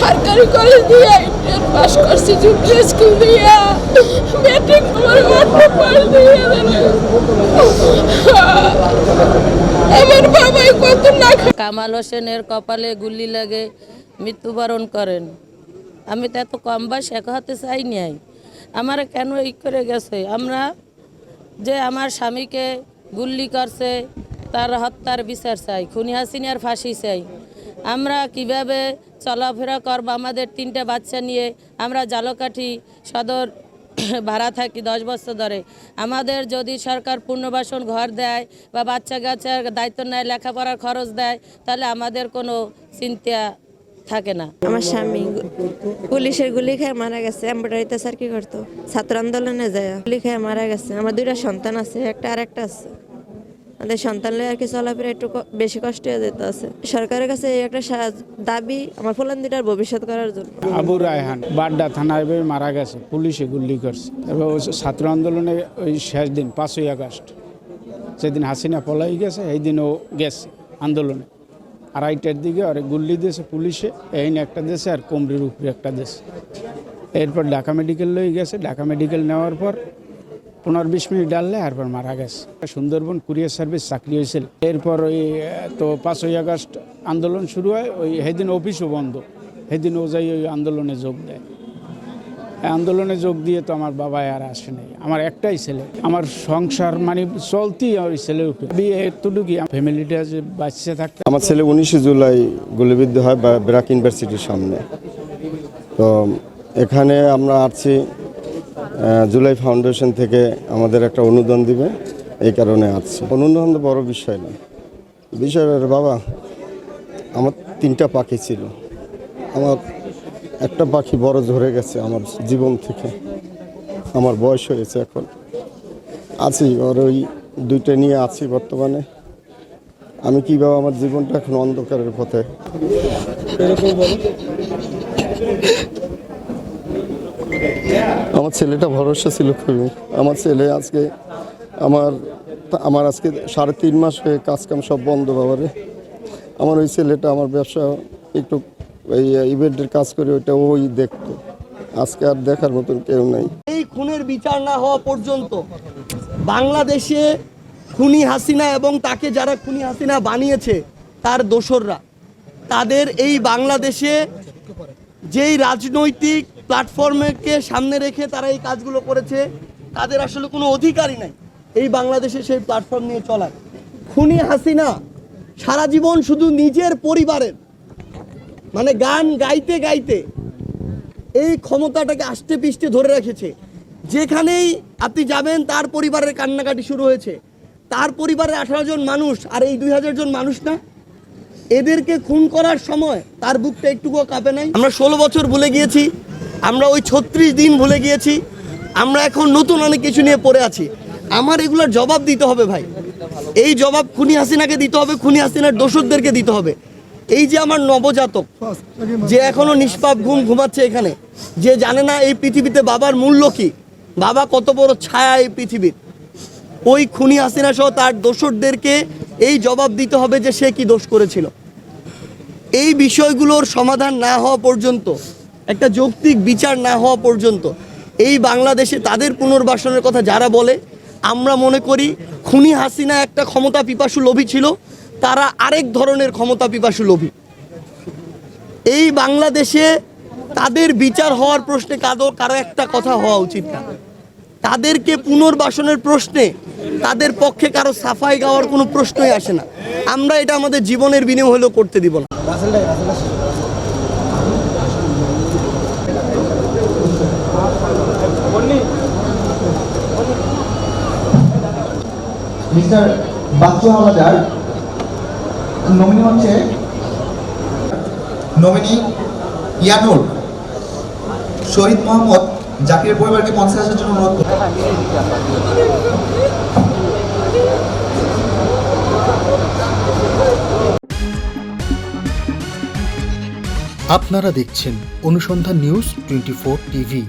সরকারি কলেজ দিয়ে পাস করছি জুনিয়র স্কুল অটো পাস দিয়ে আমার বাবাই কত না কামাল হোসেনের কপালে গুলি লাগে, মৃত্যুবরণ করেন। আমি তো এত কম বয়স এক হতে চাই নাই। আমার কেন এই করে গেছে? আমরা যে আমার স্বামীকে গুল্লি করছে, তার হত্যার বিচার চাই, খুনি হাসিনার ফাঁসি চাই। আমরা কীভাবে চলাফেরা করব? আমাদের তিনটা বাচ্চা নিয়ে আমরা জালকাঠি সদর ভাড়া থাকি দশ বছর ধরে। আমাদের যদি সরকার পুনর্বাসন ঘর দেয় বা বাচ্চা কাচ্চার দায়িত্ব নেয়, লেখাপড়ার খরচ দেয়, তাহলে আমাদের কোনো চিন্তা থাকে না। আমার স্বামী পুলিশের গুলি খেয়ে মারা গেছে এম্বয়ডারিতে স্যার কি করতো। ছাত্র আন্দোলনে যায়, গুলি খেয়ে মারা গেছে। আমার দুইটা সন্তান আছে, একটা আর একটা আছে। আমাদের সন্তান লয়ে আর কি চলাফেরা একটু বেশি কষ্ট হয়ে যেতে আছে। সরকারের কাছে এই একটা দাবি আমার ফুলান দুটার ভবিষ্যৎ করার জন্য। আবু রায়হান, বাড্ডা থানায় মারা গেছে, পুলিশে গুলি করছে। এবার ছাত্র আন্দোলনে ওই শেষ দিন, পাঁচই আগস্ট, যেদিন হাসিনা পলাই গেছে, এই দিনও গেছে আন্দোলনে। আড়াইটার দিকে আর গুল্লি দিয়েছে পুলিশে এই একটা দেশে আর কোমরির উপরে একটা দেশে। এরপর ঢাকা মেডিকেল লই গেছে। ঢাকা মেডিকেল নেওয়ার পর পনেরো বিশ মিনিট ডাললে এরপর মারা গেছে। সুন্দরবন কুরিয়ার সার্ভিস চাকরি হয়েছিল। এরপর ওই তো পাঁচই আগস্ট আন্দোলন শুরু হয় ওই সেদিন অফিসও বন্ধ। সেদিন ও যাই ওই আন্দোলনে যোগ দেয়। আন্দোলনে যোগ দিয়ে তো আমার বাবা আর আসে নাই। আমার একটাই ছেলে। আমার সংসার মানে চলতি ওই ছেলে বিয়ে এতটুকুই। ফ্যামিলিটা যে বাচ্চা থাকতে আমার ছেলে উনিশে জুলাই গুলিবিদ্ধ হয় বা- ব্র্যাক ইউনিভার্সিটির সামনে। তো এখানে আমরা আহ, জুলাই ফাউন্ডেশন থেকে আমাদের একটা অনুদান দিবে, এই কারণে আসছি। অনুদান তো বড় বিষয় না। বিষয় বাবা, আমার তিনটা পাখি ছিল। আমার একটা পাখি বড় ঝরে গেছে আমার জীবন থেকে। আমার বয়স হয়েছে এখন। আছি, ওর ওই দুইটা নিয়ে আছি বর্তমানে। আমি কীভাবে আমার জীবনটা এখন অন্ধকারের পথে? আমার ছেলেটা ভরসা ছিল খুবই। আমার ছেলে আজকে আমার আমার আজকে সাড়ে তিন মাস হয়ে কাজ কাম সব বন্ধ বাবারে। আমার ওই ছেলেটা আমার ব্যবসা একটু এই ইভেন্টের কাজ করে ওইটা ওই দেখতো। আজকে আর দেখার মতন কেউ নাই। এই খুনের বিচার না হওয়া পর্যন্ত বাংলাদেশে খুনি হাসিনা এবং তাকে যারা খুনি হাসিনা বানিয়েছে, তার দোসররা, তাদের এই বাংলাদেশে যেই রাজনৈতিক প্ল্যাটফর্মকে সামনে রেখে তারা এই কাজগুলো করেছে, তাদের আসলে কোনো অধিকারই নাই এই বাংলাদেশে সেই প্ল্যাটফর্ম নিয়ে চলার। খুনি হাসিনা সারা জীবন শুধু নিজের পরিবারের মানে গান গাইতে গাইতে এই ক্ষমতাটাকে আষ্টে পিষ্টে ধরে রেখেছে। যেখানেই আপনি যাবেন, তার পরিবারের কান্নাকাটি শুরু হয়েছে। তার পরিবারের আঠারো জন মানুষ, আর এই দুই হাজার জন মানুষ না, এদেরকে খুন করার সময় তার বুকটা একটুকুও কাঁপে নাই। আমরা ষোলো বছর ভুলে গিয়েছি আমরা ওই ছত্রিশ দিন ভুলে গিয়েছি। আমরা এখন নতুন অনেক কিছু নিয়ে পড়ে আছি। আমার এগুলোর জবাব দিতে হবে ভাই। এই জবাব খুনি হাসিনাকে দিতে হবে, খুনি হাসিনার দোষরদেরকে দিতে হবে। এই যে আমার নবজাতক, যে এখনও নিষ্পাপ ঘুম ঘুমাচ্ছে এখানে, যে জানে না এই পৃথিবীতে বাবার মূল্য কি, বাবা কত বড় ছায়া এই পৃথিবীর। ওই খুনি হাসিনা সহ তার দোসরদেরকে এই জবাব দিতে হবে যে সে কি দোষ করেছিল। এই বিষয়গুলোর সমাধান না হওয়া পর্যন্ত একটা যৌক্তিক বিচার না হওয়া পর্যন্ত এই বাংলাদেশে তাদের পুনর্বাসনের কথা যারা বলে, আমরা মনে করি খুনি হাসিনা একটা ক্ষমতা পিপাসু লোভী ছিল, তারা আরেক ধরনের ক্ষমতা পিপাসু লোভী। এই বাংলাদেশে তাদের বিচার হওয়ার প্রশ্নে কারও কারও একটা কথা হওয়া উচিত না। তাদেরকে পুনর্বাসনের প্রশ্নে, তাদের পক্ষে কারও সাফাই গাওয়ার কোনো প্রশ্নই আসে না। আমরা এটা আমাদের জীবনের বিনিময় হলেও করতে দিব না। মিস্টার বাচ্চু হাওলাদার নমিনি হচ্ছে নমিনি ইয়ানুর শহীদ মোহাম্মদ জাকির পরিবারকে পঞ্চাশ জন্য অনুরোধ। আপনারা দেখছেন অনুসন্ধান নিউজ টোয়েন্টি টিভি